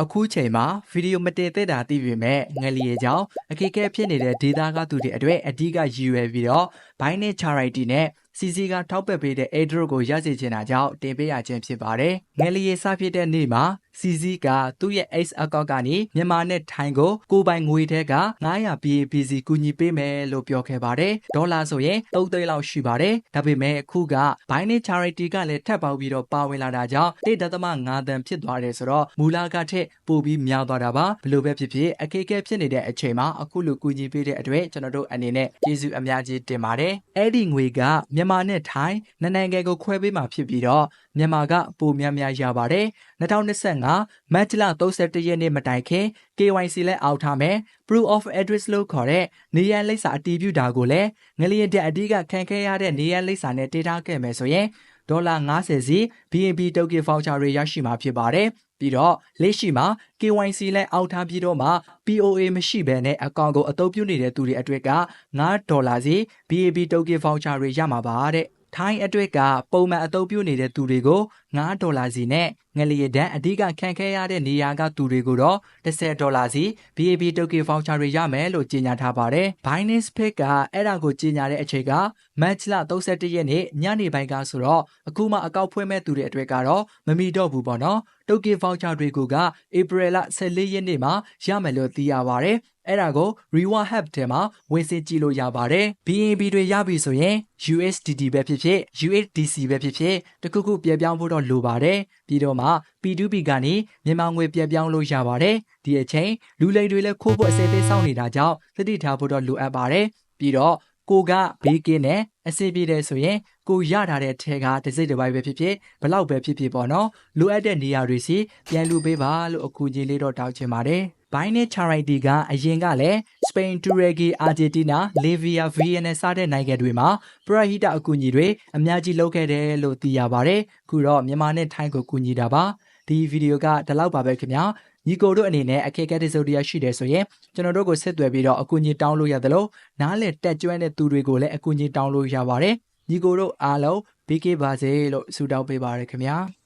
အခုချိန်မှာဗီဒီယိုမတင်သက်တာသိပေမဲ့ငလျေကြောင့်အကေကဲဖြစ်နေတဲ့ဒေတာကသူတွေအတွက်အဓိကရည်ရွယ်ပြီးတော့ Binance Charity နဲ့ CC ကထောက်ပံ့ပေးတဲ့ airdrop ကိုရရှိချင်တာကြောင့်တင်ပေးရခြင်းဖြစ်ပါတယ်။ငလျေစဖြစ်တဲ့နေ့မှာ CC ကသူ့ရဲ့ X account ကနေမြန်မာနဲ့ထိုင်းကိုကိုယ်ပိုင်ငွေထဲက900 BAPC ကူညီပေးမယ်လို့ပြောခဲ့ပါတယ်။ဒေါ်လာဆိုရင်3သိန်းလောက်ရှိပါတယ်။ဒါပေမဲ့အခုက Binance Charity ကလည်းထပ်ပေါက်ပြီးတော့ပါဝင်လာတာကြောင့်1.5တန်ဖြစ်သွားတယ်ဆိုတော့မူလကထက်ပိုပြီးများသွားတာပါဘလို့ပဲဖြစ်ဖြစ်အခက်အခဲဖြစ်နေတဲ့အချိန်မှာအခုလိုကူညီပေးတဲ့အတွက်ကျွန်တော်တို့အနေနဲ့ကျေးဇူးအများကြီးတင်ပါတယ်အဲ့ဒီငွေကမြန်မာနဲ့ထိုင်းနှစ်နိုင်ငံကိုခွဲပေးမှာဖြစ်ပြီးတော့မြန်မာကပိုများများရပါတယ်2025မတ်လ31ရက်နေ့မတိုင်ခင် KYC လဲအောက်ထားမယ် proof of address လို့ခေါ်တဲ့နေရန်လိပ်စာအတည်ပြုတာကိုလည်းငလျင်တဲ့အဓိကခံခဲ့ရတဲ့နေရန်လိပ်စာနဲ့တင်ထားခဲ့မယ်ဆိုရင် ဒေါ်လာ90စီ BNB token voucher တွေရရှိမှာဖြစ်ပါတယ်။ပြီးတော့လက်ရှိမှာ KYC လဲအောက်ထားပြီးတော့မှ POA မရှိဘဲနဲ့အကောင့်ကိုအသုံးပြုနေတဲ့သူတွေအတွက်က9ဒေါ်လာစီ BNB token voucher တွေရမှာပါတဲ့။ ထိုင်းအတွက်ကပုံမှန်အသုံးပြုနေတဲ့သူတွေကို9ဒေါ်လာစီနဲ့ငလျင်တန်းအဓိကခံခဲ့ရတဲ့နေရာကသူတွေကိုတော့10ဒေါ်လာစီ BAB token voucher တွေရမယ်လို့ကြေညာထားပါတယ်။ Binance Pay ကအဲ့ဒါကိုကြေညာတဲ့အချိန်ကမတ်လ31ရက်နေ့ညနေပိုင်းကဆိုတော့အခုမှအကောက်ဖွင့်မဲ့သူတွေအတွက်ကတော့မမီတော့ဘူးပေါ့နော်။ token voucher တွေကိုကဧပြီလ14ရက်နေ့မှာရမယ်လို့သိရပါတယ်။အဲ့ဒါကို Reward Hub ထဲမှာဝင်စစ်ကြည့်လို့ရပါတယ်။ BNB တွေရပြီဆိုရင် USDT ပဲဖြစ်ဖြစ် USDC ပဲဖြစ်ဖြစ်တခုခုပြပြောင်းဖို့တော့လိုပါတယ်။ပြီးတော့မှ P2P ကနေမြန်မာငွေပြပြောင်းလို့ရပါတယ်။ဒီအချိန်လူလိမ်တွေလည်းခိုးဖို့အစိသေးစောင့်နေတာကြောင့်သတိထားဖို့တော့လိုအပ်ပါတယ်။ပြီးတော့ ကိုကဘေးကင်းနဲ့အစီပြေတယ်ဆိုရင်ကိုရထားတဲ့ထဲကတစ်စိတ်တစ်ပိုင်းပဲဖြစ်ဖြစ်ဘလောက်ပဲဖြစ်ဖြစ်ပေါ့နော်လိုအပ်တဲ့နေရာတွေစီပြန်လူပေးပါလို့အခုကြီးလေးတော့တောင်းချင်ပါတယ်ဘိုင်းနဲ့ charity ကအရင်ကလည်း Spain, Turkey, Argentina, Libya, Vienna စတဲ့နိုင်ငံတွေမှာပရဟိတအကူအညီတွေအများကြီးလုပ်ခဲ့တယ်လို့သိရပါတယ်။ခုတော့မြန်မာနဲ့ထိုင်းကိုကူညီတာပါ။ ဒီဗီဒီယိုကဒီလောက်ပါပဲခင်ဗျာ။ညီကိုတို့အနေနဲ့အခက်အခဲတစုံတရာရှိတယ်ဆိုရင်ကျွန်တော်တို့ကိုဆက်သွယ်ပြီးတော့အကူအညီတောင်းလို့ရတယ်လို့နားလည်တက်ကြွတဲ့သူတွေကိုလည်းအကူအညီတောင်းလို့ရပါတယ်။ညီကိုတို့အားလုံးဘေးကင်းပါစေလို့ဆုတောင်းပေးပါရခင်ဗျာ။